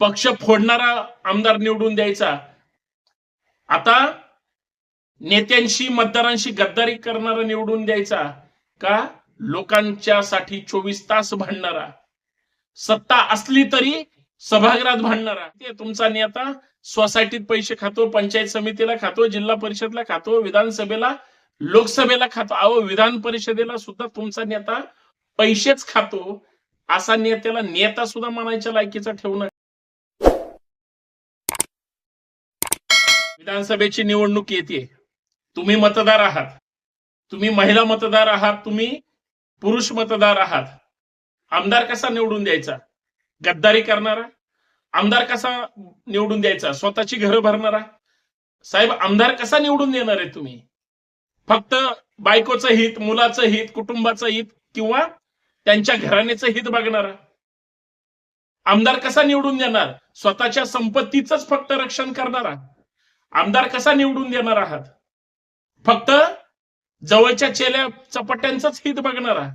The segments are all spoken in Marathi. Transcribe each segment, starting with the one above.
पक्ष फोडणारा आमदार निवडून द्यायचा. आता नेत्यांशी मतदारांशी गद्दारी करणारा निवडून द्यायचा का? लोकांच्या साठी चोवीस तास भांडणारा. सत्ता असली तरी सभागृहात भांडणारा. ते तुमचा नेता सोसायटीत पैसे खातो पंचायत समितीला खातो जिल्हा परिषदला खातो विधानसभेला लोकसभेला खातो. अहो विधान परिषदेला सुद्धा तुमचा नेता पैसेच खातो. असा नेत्याला नेता सुद्धा म्हणायच्या लायकीचा ठेवणं विधानसभेची निवडणूक येते. तुम्ही मतदार आहात. तुम्ही महिला मतदार आहात. तुम्ही पुरुष मतदार आहात. आमदार कसा निवडून द्यायचा? गद्दारी करणारा? आमदार कसा निवडून द्यायचा? स्वतःची घरं भरणारा? साहेब आमदार कसा निवडून देणार आहे तुम्ही? फक्त बायकोचं हित मुलाचं हित कुटुंबाचं हित किंवा त्यांच्या घराण्याचं हित बघणारा? आमदार कसा निवडून देणार? स्वतःच्या संपत्तीच फक्त रक्षण करणारा? आमदार कसा निवडून देणार आहात? फक्त जवळच्या चेल्या चपाट्यांचंच हित बघणारा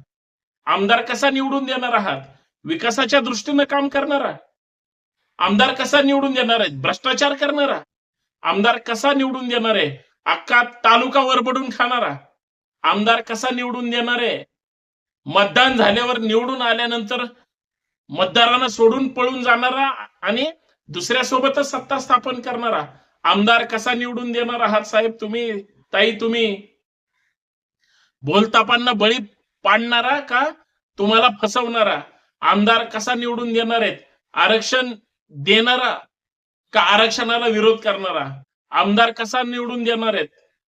आमदार कसा निवडून देणार आहात? विकासाच्या दृष्टीनं काम करणारा आमदार कसा निवडून देणार आहे भ्रष्टाचार करणारा आमदार कसा निवडून देणार आहे? अख्खा तालुका वरबडून खाणारा आमदार कसा निवडून देणार आहे? मतदान झाल्यावर निवडून आल्यानंतर मतदारांना सोडून पळून जाणारा आणि दुसऱ्यासोबतच सत्ता स्थापन करणारा आमदार कसा निवडून देणार आहात साहेब तुम्ही? ताई तुम्ही बोलतापांना बळी पाडणारा का? तुम्हाला फसवणारा? आमदार कसा निवडून देणार आहेत? आरक्षण देणारा का आरक्षणाला विरोध करणारा? आमदार कसा निवडून देणार आहेत?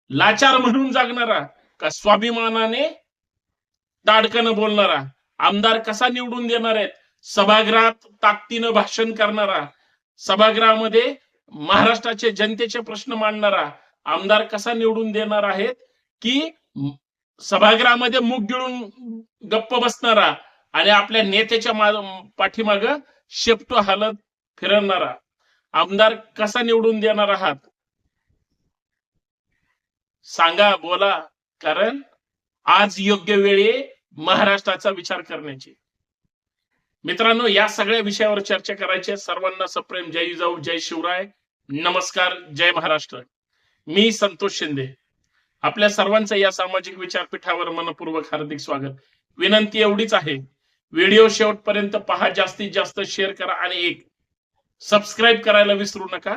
लाचार म्हणून जागणारा का स्वाभिमानाने ताडकन बोलणारा? आमदार कसा निवडून देणार आहेत? सभागृहात ताकदीनं भाषण करणारा? सभागृहामध्ये महाराष्ट्राचे जनतेचे प्रश्न मांडणारा आमदार कसा निवडून देणार आहेत? की सभागृहामध्ये मुख गिळून गप्प बसणारा आणि आपल्या नेत्याच्या पाठीमाग शेपटो हालत फिरवणारा आमदार कसा निवडून देणार आहात? सांगा बोला कारण आज योग्य वेळी महाराष्ट्राचा विचार करण्याची. मित्रांनो या सगळ्या विषयावर चर्चा करायची सर्वांना सप्रेम. जय जाऊ जय शिवराय. नमस्कार जय महाराष्ट्र. मी संतोष शिंदे. आपल्या सर्वांचं या सामाजिक विचारपीठावर मनपूर्वक हार्दिक स्वागत. विनंती एवढीच आहे व्हिडिओ शेवटपर्यंत पहा जास्तीत जास्त शेअर करा आणि एक सबस्क्राईब करायला विसरू नका.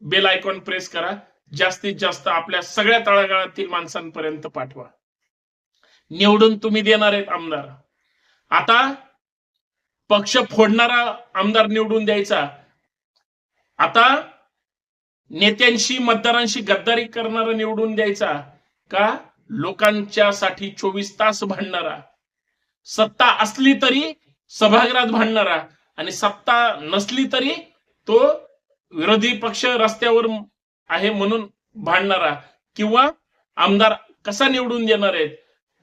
बेल आयकॉन प्रेस करा. जास्तीत जास्त आपल्या सगळ्या तळागाळातील माणसांपर्यंत पाठवा. निवडून तुम्ही देणार आहेत आमदार. आता पक्ष फोडणारा आमदार निवडून द्यायचा. आता नेत्यांशी मतदारांशी गद्दारी करणारा निवडून द्यायचा का? लोकांच्या साठी चोवीस तास भांडणारा. सत्ता असली तरी सभागृहात भांडणारा आणि सत्ता नसली तरी तो विरोधी पक्ष रस्त्यावर आहे म्हणून भांडणारा. किंवा आमदार कसा निवडून देणार आहेत?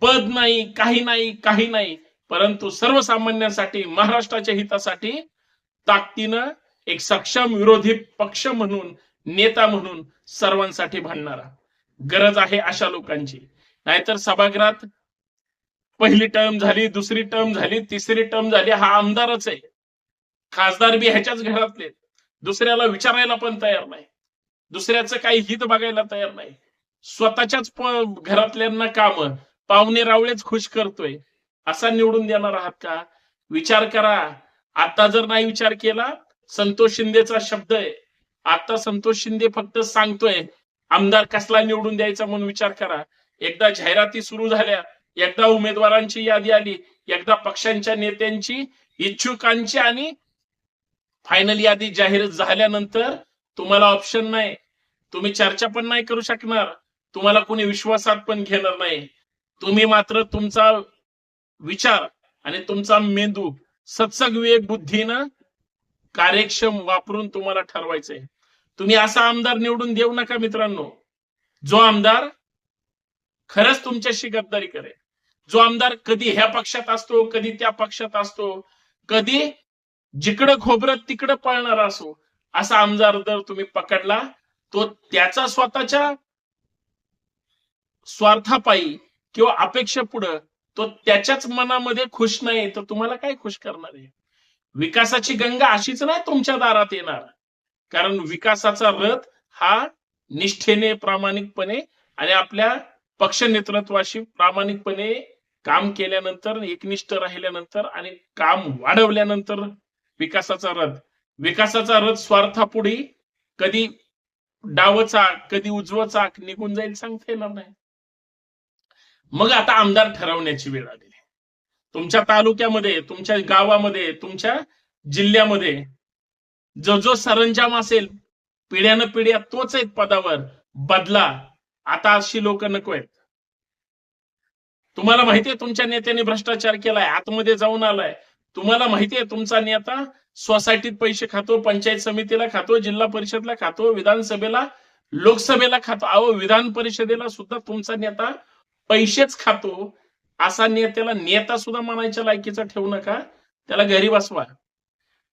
पद नाही काही नाही काही नाही. परंतु सर्वसामान्यांसाठी महाराष्ट्राच्या हितासाठी ताकदीनं एक सक्षम विरोधी पक्ष म्हणून नेता म्हणून सर्वांसाठी भांडणारा. गरज आहे अशा लोकांची. नाहीतर सभागृहात पहिली टर्म झाली दुसरी टर्म झाली तिसरी टर्म झाली हा आमदारच आहे. खासदार बी ह्याच्याच घरातले दुसऱ्याला विचारायला पण तयार नाही. दुसऱ्याचं काही हित बघायला तयार नाही. स्वतःच्याच घरातल्यांना काम. पाहुणे रावळेच खुश करतोय. असा निवडून देणार आहात का? विचार करा. आता जर नाही विचार केला संतोष शिंदेचा शब्द आहे. आता संतोष शिंदे फक्त सांगतोय आमदार कसला निवडून द्यायचा म्हणून विचार करा. एकदा जाहिराती सुरू झाल्या एकदा उमेदवारांची यादी आली एकदा पक्षांच्या नेत्यांची इच्छुकांची आणि फायनल यादी जाहीर झाल्यानंतर तुम्हाला ऑप्शन नाही. तुम्ही चर्चा पण नाही करू शकणार. तुम्हाला कोणी विश्वासात पण घेणार नाही. तुम्ही मात्र तुमचा विचार आणि तुमचा मेंदू सत्सग विवेक बुद्धीनं कार्यक्षम वापरून तुम्हाला ठरवायचंय. तुम्ही असा आमदार निवडून देऊ नका मित्रांनो. जो आमदार खरंच तुमच्याशी गद्दारी करेल. जो आमदार कधी ह्या पक्षात असतो कधी त्या पक्षात असतो कधी जिकडं खोबरं तिकडं पळणारा असो असा आमदार जर तुम्ही पकडला तो त्याचा स्वतःच्या स्वार्थापायी किंवा अपेक्षा पुढं तो त्याच्याच मनामध्ये खुश नाही तर तुम्हाला काय खुश करणार आहे? विकासाची गंगा अशीच नाही तुमच्या दारात येणार. कारण विकासाचा रथ हा निष्ठेने प्रामाणिकपणे आणि आपल्या पक्ष नेतृत्वाशी प्रामाणिकपणे काम केल्यानंतर एकनिष्ठ राहिल्यानंतर आणि काम वाढवल्यानंतर विकासाचा रथ. विकासाचा रथ स्वार्थापुढे कधी डावचा कधी उजवचा निघून जाईल सांगता येणार नाही. मग आता आमदार ठरवण्याची वेळ आली. तुमच्या तालुक्यामध्ये तुमच्या गावामध्ये तुमच्या जिल्ह्यामध्ये जो जो सरंजाम असेल पिढ्यानं पिढ्या तोच आहेत पदावर बदला. आता अशी लोक नको आहेत. तुम्हाला माहितीये तुमच्या नेत्याने भ्रष्टाचार केलाय आतमध्ये जाऊन आलाय. तुम्हाला माहितीये तुमचा नेता सोसायटीत पैसे खातो पंचायत समितीला खातो जिल्हा परिषदला खातो विधानसभेला लोकसभेला खातो. अहो विधान परिषदेला सुद्धा तुमचा नेता पैसेच खातो. असा नेत्याला नेता सुद्धा म्हणायच्या लायकीचा ठेवू नका. त्याला घरी बसवा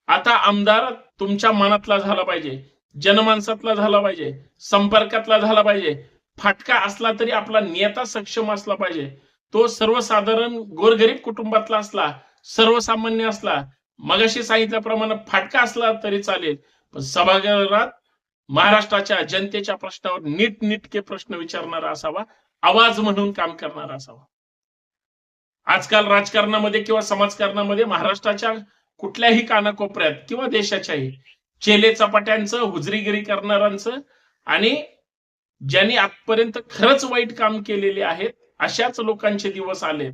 आता आमदार तुमच्या मनातला झाला पाहिजे जनमानसातला झाला पाहिजे संपर्कातला झाला पाहिजे. फाटका असला तरी आपला नेता सक्षम असला पाहिजे. तो सर्वसाधारण गोरगरीब कुटुंबातला असला सर्वसामान्य असला मगाशी सांगितल्याप्रमाणे फाटका असला तरी चालेल. पण सभागृहात महाराष्ट्राच्या जनतेच्या प्रश्नावर नीट नीटके प्रश्न विचारणारा असावा आवाज म्हणून काम करणारा असावा. आजकाल राजकारणामध्ये किंवा समाजकारणामध्ये महाराष्ट्राच्या कुठल्याही कानाकोपऱ्यात किंवा देशाच्याही चेले चपाट्यांचं हुजरीगिरी करणाऱ्यांचं आणि ज्यांनी आजपर्यंत खरंच वाईट काम केलेले आहेत अशाच लोकांचे दिवस आलेत.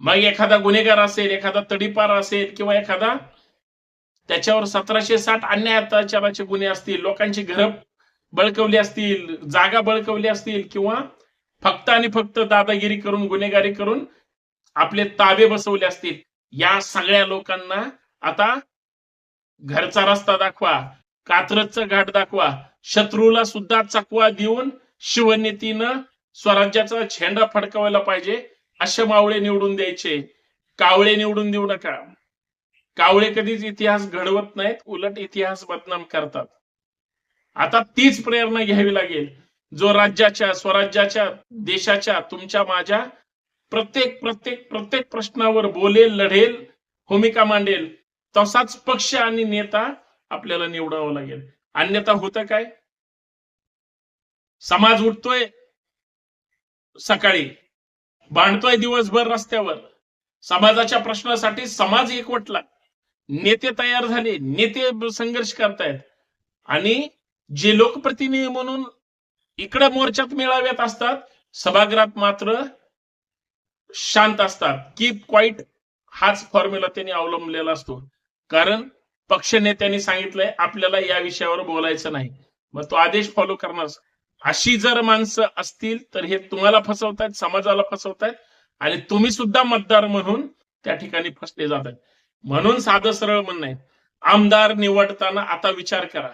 मग एखादा गुन्हेगार असेल एखादा तडीपार असेल किंवा एखादा त्याच्यावर सतराशे साठ अन्याय अत्याचाराचे गुन्हे असतील लोकांची घरं बळकवली असतील जागा बळकवली असतील किंवा फक्त आणि फक्त दादागिरी करून गुन्हेगारी करून आपले ताबे बसवले असतील. या सगळ्या लोकांना आता घरचा रस्ता दाखवा कात्रजचा घाट दाखवा शत्रूला सुद्धा चकवा देऊन शिवनीतीनं स्वराज्याचा झेंडा फडकवायला पाहिजे असे मावळे निवडून द्यायचे. कावळे निवडून देऊ नका. कावळे कधीच इतिहास घडवत नाहीत उलट इतिहास बदनाम करतात. आता तीच प्रेरणा घ्यावी लागेल. जो राज्याच्या स्वराज्याच्या देशाच्या तुमच्या माझ्या प्रत्येक प्रत्येक प्रत्येक प्रश्नावर बोलेल लढेल भूमिका मांडेल तसाच पक्ष आणि नेता आपल्याला निवडावा लागेल. अन्यथा होतं काय? समाज उठतोय सकाळी बांधतोय दिवसभर रस्त्यावर. समाजाच्या प्रश्नासाठी समाज एकवटला. नेते तयार झाले नेते संघर्ष करतायत. आणि जे लोकप्रतिनिधी म्हणून इकडे मोर्चात मेळाव्यात असतात सभागृहात मात्र शांत असतात. कीप क्वाईट हाच फॉर्म्युला त्यांनी अवलंबलेला असतो. कारण पक्ष नेत्यांनी सांगितलंय आपल्याला या विषयावर बोलायचं नाही. मग तो आदेश फॉलो करणार. अशी जर माणसं असतील तर हे तुम्हाला फसवतायत समाजाला फसवतायत आणि तुम्ही सुद्धा मतदार म्हणून त्या ठिकाणी फसले जात म्हणून साधं सरळ म्हणणं आहे. आमदार निवडताना आता विचार करा.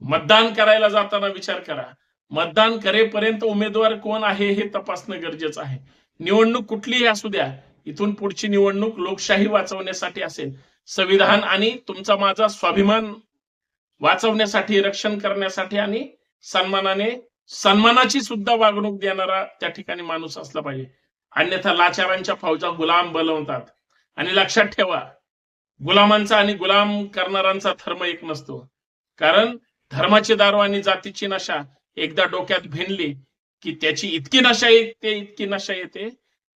मतदान करायला जाताना विचार करा. मतदान करेपर्यंत उमेदवार कोण आहे हे तपासणं गरजेचं आहे. निवडणूक कुठलीही असू द्या इथून पुढची निवडणूक लोकशाही वाचवण्यासाठी असेल. संविधान आणि तुमचा माझा स्वाभिमान वाचवण्यासाठी रक्षण करण्यासाठी आणि सन्मानाने सन्मानाची सुद्धा वागणूक देणारा त्या ठिकाणी माणूस असला पाहिजे. अन्यथा लाचारांच्या फौजा गुलाम बनवतात. आणि लक्षात ठेवा गुलामांचा आणि गुलाम करणाऱ्यांचा धर्म एक नसतो. कारण धर्माची दारू आणि जातीची नशा एकदा डोक्यात भिनली की त्याची इतकी नशा येते इतकी नशा येते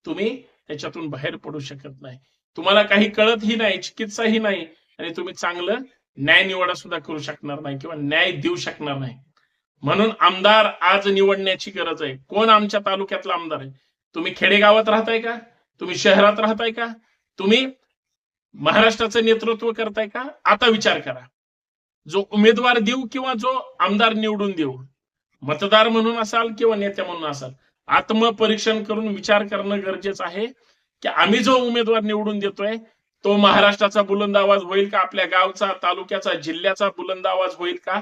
तुम्ही त्याच्यातून बाहेर पडू शकत नाही. तुम्हाला काही कळतही नाही चिकित्साही नाही आणि तुम्ही चांगलं न्याय निवडा सुद्धा करू शकणार नाही किंवा न्याय देऊ शकणार नाही. म्हणून आमदार आज निवडण्याची गरज आहे. कोण आमच्या तालुक्यातला आमदार आहे? तुम्ही खेडेगावात राहताय का? तुम्ही शहरात राहताय का? तुम्ही महाराष्ट्राचं नेतृत्व करताय का? आता विचार करा. जो उमेदवार देऊ किंवा जो आमदार निवडून देऊ मतदार म्हणून असाल किंवा नेत्या म्हणून असाल आत्मपरीक्षण करून विचार करणं गरजेचं आहे की आम्ही जो उमेदवार निवडून देतोय तो महाराष्ट्राचा बुलंद आवाज होईल का? आपल्या गावचा तालुक्याचा जिल्ह्याचा बुलंद आवाज होईल का?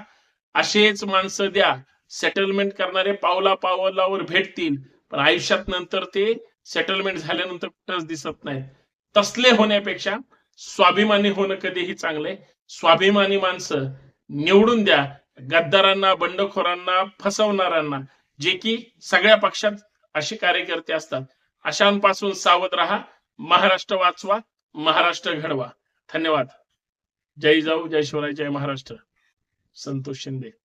असेच माणसं द्या. सेटलमेंट करणारे पावला पावलावर भेटतील. पण आयुष्यात नंतर ते सेटलमेंट झाल्यानंतर कुठंच दिसत नाही तसले होण्यापेक्षा स्वाभिमानी होणं कधीही चांगलंय. स्वाभिमानी माणसं निवडून द्या. गद्दारांना बंडखोरांना फसवणाऱ्यांना जे की सगळ्या पक्षात असे कार्यकर्ते असतात. अशांपासून सावध राहा महाराष्ट्र वाचवा महाराष्ट्र घडवा. धन्यवाद. जय जाऊ जय शिवराय जय महाराष्ट्र. संतोष शिंदे.